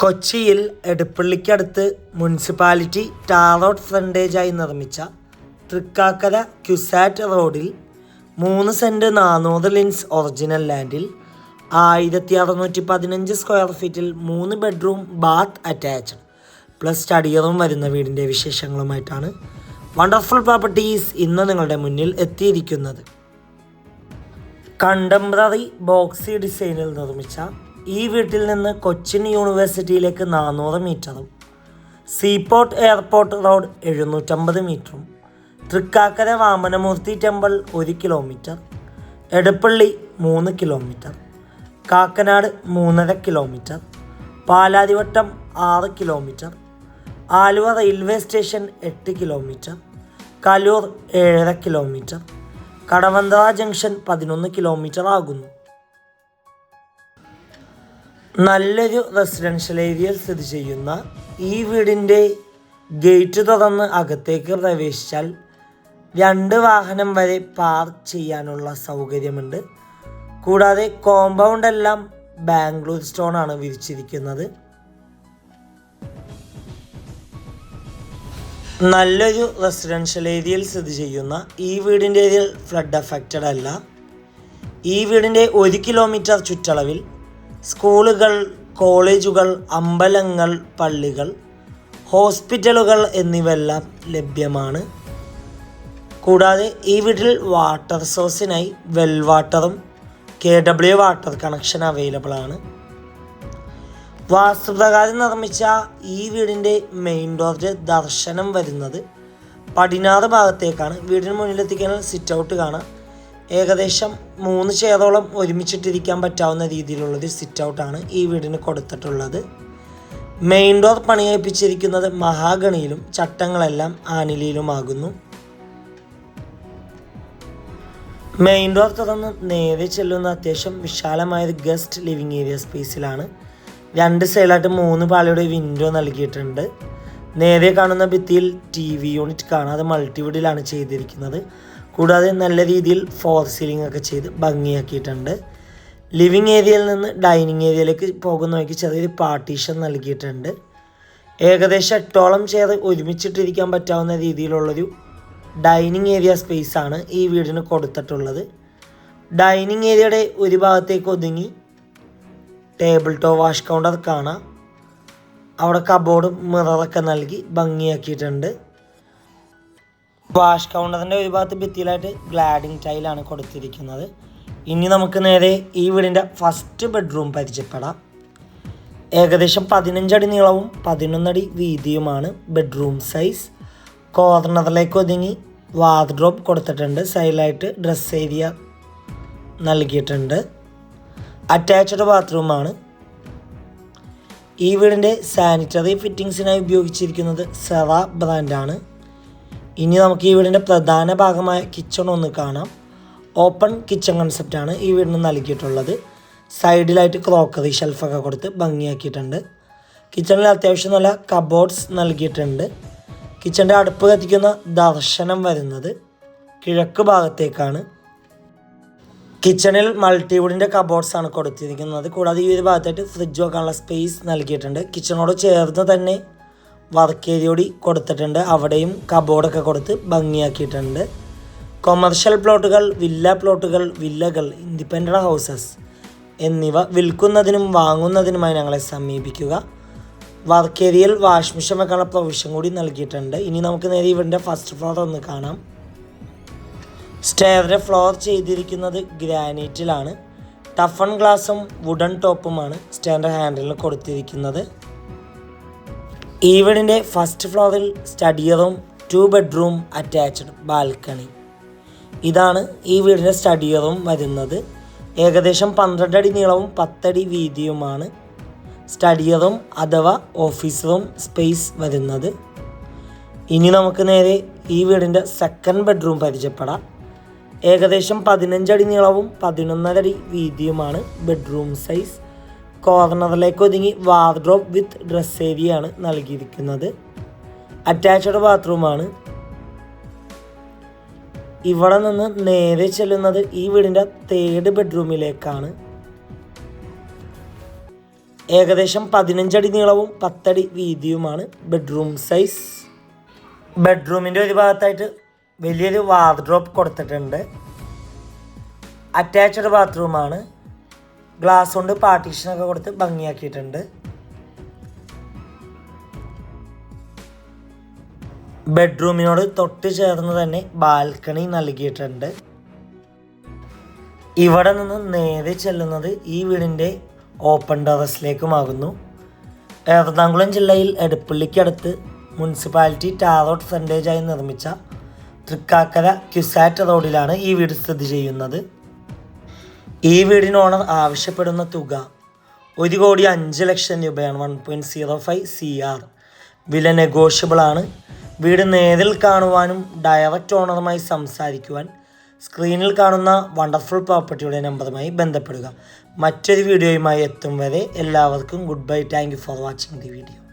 കൊച്ചിയിൽ എടപ്പള്ളിക്കടുത്ത് municipality tar road ഫ്രണ്ടേജായി നിർമ്മിച്ച തൃക്കാക്കര ക്യുസാറ്റ് റോഡിൽ മൂന്ന് സെന്റ് നാനൂറ് ലിൻസ് ഒറിജിനൽ ലാൻഡിൽ ആയിരത്തി അറുന്നൂറ്റി പതിനഞ്ച് സ്ക്വയർ ഫീറ്റിൽ മൂന്ന് ബെഡ്റൂം ബാത്ത് അറ്റാച്ച്ഡ് പ്ലസ് സ്റ്റഡിയറും വരുന്ന വീടിന്റെ വിശേഷങ്ങളുമായിട്ടാണ് വണ്ടർഫുൾ പ്രോപ്പർട്ടീസ് ഇന്ന് നിങ്ങളുടെ മുന്നിൽ എത്തിയിരിക്കുന്നത്. കണ്ടംപററി ബോക്സി ഡിസൈനിൽ നിർമ്മിച്ച ഈ വീട്ടിൽ നിന്ന് കൊച്ചിൻ യൂണിവേഴ്സിറ്റിയിലേക്ക് നാനൂറ് മീറ്ററും സീപോർട്ട് എയർപോർട്ട് റോഡ് എഴുന്നൂറ്റമ്പത് മീറ്ററും തൃക്കാക്കര വാമനമൂർത്തി ടെമ്പിൾ ഒരു കിലോമീറ്റർ എടപ്പള്ളി മൂന്ന് കിലോമീറ്റർ കാക്കനാട് മൂന്നര കിലോമീറ്റർ പാലാരിവട്ടം ആറ് കിലോമീറ്റർ ആലുവ റെയിൽവേ സ്റ്റേഷൻ എട്ട് കിലോമീറ്റർ കലൂർ ഏഴര കിലോമീറ്റർ കടവന്ത്ര ജംഗ്ഷൻ പതിനൊന്ന് കിലോമീറ്റർ ആകുന്നു. നല്ലൊരു റെസിഡൻഷ്യൽ ഏരിയയിൽ സ്ഥിതി ചെയ്യുന്ന ഈ വീടിന്റെ ഗേറ്റ് തുറന്ന് അകത്തേക്ക് പ്രവേശിച്ചാൽ രണ്ട് വാഹനം വരെ പാർക്ക് ചെയ്യാനുള്ള സൗകര്യമുണ്ട്. കൂടാതെ കോമ്പൗണ്ട് എല്ലാം ബാംഗ്ലൂർ സ്റ്റോൺ ആണ് വിരിച്ചിരിക്കുന്നത്. നല്ലൊരു റെസിഡൻഷ്യൽ ഏരിയയിൽ സ്ഥിതി ചെയ്യുന്ന ഈ വീടിന്റെ ഏരിയയിൽ ഫ്ലഡ് അഫക്റ്റഡ് അല്ല. ഈ വീടിന്റെ ഒരു കിലോമീറ്റർ ചുറ്റളവിൽ സ്കൂളുകൾ കോളേജുകൾ അമ്പലങ്ങൾ പള്ളികൾ ഹോസ്പിറ്റലുകൾ എന്നിവയെല്ലാം ലഭ്യമാണ്. കൂടാതെ ഈ വീട്ടിൽ വാട്ടർ സോഴ്സിനായി വെൽ വാട്ടറും K W water connection available ആണ്. വാസ്തുപ്രകാരം നിർമ്മിച്ച ഈ വീടിന്റെ മെയിൻ ഡോറിന്റെ ദർശനം വരുന്നത് പടിഞ്ഞാറ് ഭാഗത്തേക്കാണ്. വീടിന് മുന്നിലെത്തിക്കാൻ സിറ്റ് ഔട്ട് കാണാം. ഏകദേശം മൂന്ന് ചെയറോളം ഒരുമിച്ചിട്ടിരിക്കാൻ പറ്റാവുന്ന രീതിയിലുള്ളൊരു സിറ്റ് ഔട്ടാണ് ഈ വീടിന് കൊടുത്തിട്ടുള്ളത്. മെയിൻ ഡോർ പണികഴിപ്പിച്ചിരിക്കുന്നത് മഹാഗണിയിലും ചട്ടങ്ങളെല്ലാം ആനിലിയിലുമാകുന്നു. മെയിൻ ഡോർ തുറന്ന് നേരെ ചെല്ലുന്ന അത്യാവശ്യം വിശാലമായൊരു ഗസ്റ്റ് ലിവിങ് ഏരിയ സ്പേസിലാണ് രണ്ട് സൈഡിലായിട്ട് മൂന്ന് പാളിയുടെ വിൻഡോ നൽകിയിട്ടുണ്ട്. നേരെ കാണുന്ന ഭിത്തിയിൽ ടി വി യൂണിറ്റ് കാണാതെ അത് മൾട്ടിവുഡിലാണ് ചെയ്തിരിക്കുന്നത്. കൂടാതെ നല്ല രീതിയിൽ ഫോർ സീലിംഗ് ഒക്കെ ചെയ്ത് ഭംഗിയാക്കിയിട്ടുണ്ട്. ലിവിങ് ഏരിയയിൽ നിന്ന് ഡൈനിങ് ഏരിയയിലേക്ക് പോകുന്ന വഴിക്ക് ചെറിയൊരു പാർട്ടീഷൻ നൽകിയിട്ടുണ്ട്. ഏകദേശം എട്ടോളം ചെയർ ഒരുമിച്ചിട്ടിരിക്കാൻ പറ്റാവുന്ന രീതിയിലുള്ളൊരു ഡൈനിങ് ഏരിയ സ്പേസ് ആണ് ഈ വീടിന് കൊടുത്തിട്ടുള്ളത്. ഡൈനിങ് ഏരിയയുടെ ഒരു ഭാഗത്തേക്ക് ഒതുങ്ങി ടേബിൾ ടോ വാഷ് കൗണ്ടർ കാണാം. അവിടെ കബോർഡും മിററൊക്കെ നൽകി ഭംഗിയാക്കിയിട്ടുണ്ട്. വാഷ് കൗണ്ടറിന്റെ ഒരു ഭാഗത്ത് ഭിത്തിയിലായിട്ട് ഗ്ലാഡിങ് ടൈലാണ് കൊടുത്തിരിക്കുന്നത്. ഇനി നമുക്ക് നേരെ ഈ വീടിന്റെ ഫസ്റ്റ് ബെഡ്റൂം പരിചയപ്പെടാം. ഏകദേശം പതിനഞ്ചടി നീളവും പതിനൊന്നടി വീതിയുമാണ് ബെഡ്റൂം സൈസ്. കോർണറിലേക്ക് ഒതുങ്ങി വാർഡ്രോബ് കൊടുത്തിട്ടുണ്ട്. സൈഡിലായിട്ട് ഡ്രസ് ഏരിയ നൽകിയിട്ടുണ്ട്. അറ്റാച്ച്ഡ് ബാത്റൂമാണ്. ഈ വീടിന്റെ സാനിറ്ററി ഫിറ്റിങ്സിനായി ഉപയോഗിച്ചിരിക്കുന്നത് സെറ ബ്രാൻഡാണ്. ഇനി നമുക്ക് ഈ വീടിന്റെ പ്രധാന ഭാഗമായ കിച്ചൺ ഒന്ന് കാണാം. ഓപ്പൺ കിച്ചൺ കൺസെപ്റ്റാണ് ഈ വീടിന് നൽകിയിട്ടുള്ളത്. സൈഡിലായിട്ട് ക്രോക്കറി ഷെൽഫൊക്കെ കൊടുത്ത് ഭംഗിയാക്കിയിട്ടുണ്ട്. കിച്ചണിൽ അത്യാവശ്യം നല്ല കബോർഡ്സ് നൽകിയിട്ടുണ്ട്. കിച്ചന്റെ അടുപ്പ് കത്തിക്കുന്ന ദർശനം വരുന്നത് കിഴക്ക് ഭാഗത്തേക്കാണ്. കിച്ചണിൽ മൾട്ടിവുഡിന്റെ കബോർഡ്സ് ആണ് കൊടുത്തിരിക്കുന്നത്. കൂടാതെ ഈ ഒരു ഭാഗത്തായിട്ട് ഫ്രിഡ്ജ് വെക്കാനുള്ള സ്പേസ് നൽകിയിട്ടുണ്ട്. കിച്ചണോട് ചേർന്ന് തന്നെ വർക്ക് കൂടി കൊടുത്തിട്ടുണ്ട്. അവിടെയും കബോർഡൊക്കെ കൊടുത്ത് ഭംഗിയാക്കിയിട്ടുണ്ട്. കൊമേർഷ്യൽ പ്ലോട്ടുകൾ വില്ല പ്ലോട്ടുകൾ വില്ലകൾ ഇൻഡിപെൻഡന്റ് ഹൗസസ് എന്നിവ വിൽക്കുന്നതിനും വാങ്ങുന്നതിനുമായി ഞങ്ങളെ സമീപിക്കുക. വർക്ക് ഏരിയയിൽ വാഷ് മെഷീൻ വെക്കാനുള്ള പ്രൊവിഷൻ കൂടി നൽകിയിട്ടുണ്ട്. ഇനി നമുക്ക് നേരെ ഇവിടെ ഫസ്റ്റ് ഫ്ലോർ ഒന്ന് കാണാം. സ്റ്റെയറിന്റെ ഫ്ലോർ ചെയ്തിരിക്കുന്നത് ഗ്രാനൈറ്റിലാണ് ടഫൺ ഗ്ലാസും വുഡൻ ടോപ്പുമാണ് സ്റ്റെയറിന്റെ ഹാൻഡിലിന് കൊടുത്തിരിക്കുന്നത്. ഈ വീടിന്റെ ഫസ്റ്റ് ഫ്ലോറിൽ study room two bedroom attached balcony. ഇതാണ് ഈ വീടിന്റെ സ്റ്റഡി റൂം വരുന്നത്. ഏകദേശം പന്ത്രണ്ട് അടി നീളവും പത്തടി വീതിയുമാണ് സ്റ്റഡി റൂം അഥവാ ഓഫീസ് റൂം സ്പേസ് വരുന്നത്. ഇനി നമുക്ക് നേരെ ഈ വീടിന്റെ സെക്കൻഡ് ബെഡ്റൂം പരിചയപ്പെടാം. ഏകദേശം പതിനഞ്ചടി നീളവും പതിനൊന്നര അടി വീതിയുമാണ് ബെഡ്റൂം സൈസ്. കോർണറിലേക്ക് ഒതുങ്ങി വാർഡ്രോബ് വിത്ത് ഡ്രസ് ഏരിയയാണ് നൽകിയിരിക്കുന്നത്. അറ്റാച്ച്ഡ് ബാത്റൂമാണ്. ഇവിടെ നിന്ന് നേരെ ചെല്ലുന്നത് ഈ വീടിന്റെ തേർഡ് ബെഡ്റൂമിലേക്കാണ് ഏകദേശം പതിനഞ്ചടി നീളവും പത്തടി വീതിയുമാണ് ബെഡ്റൂം സൈസ് ബെഡ്റൂമിന്റെ ഒരു ഭാഗത്തായിട്ട് വലിയൊരു വാർഡ്രോപ്പ് കൊടുത്തിട്ടുണ്ട്. അറ്റാച്ച്ഡ് ബാത്റൂമാണ്. ഗ്ലാസ് കൊണ്ട് പാർട്ടീഷൻ ഒക്കെ കൊടുത്ത് ഭംഗിയാക്കിയിട്ടുണ്ട്. ബെഡ്റൂമിനോട് തൊട്ട് ചേർന്ന് തന്നെ ബാൽക്കണി നൽകിയിട്ടുണ്ട്. ഇവിടെ നിന്ന് നേരെ ചെല്ലുന്നത് ഈ വീടിന്റെ ഓപ്പൺ ടെറസിലേക്കുമാകുന്നു എറണാകുളം ജില്ലയിൽ എടുപ്പള്ളിക്കടുത്ത് മുനിസിപ്പാലിറ്റി ടാറോട്ട് ഫ്രണ്ടേജായി നിർമ്മിച്ച തൃക്കാക്കര ക്യുസാറ്റ് റോഡിലാണ് ഈ വീട് സ്ഥിതി ചെയ്യുന്നത്. ഈ വീടിന് ഓണർ ആവശ്യപ്പെടുന്ന തുക ഒരു കോടി അഞ്ച് ലക്ഷം രൂപയാണ് one point zero five C R വില നെഗോഷ്യബിൾ ആണ്. വീട് നേരിൽ കാണുവാനും ഡയറക്റ്റ് ഓണറുമായി സംസാരിക്കുവാൻ സ്ക്രീനിൽ കാണുന്ന വണ്ടർഫുൾ പ്രോപ്പർട്ടിയുടെ നമ്പറുമായി ബന്ധപ്പെടുക. മറ്റൊരു വീഡിയോയുമായി എത്തും വരെ എല്ലാവർക്കും good bye thank for watching the video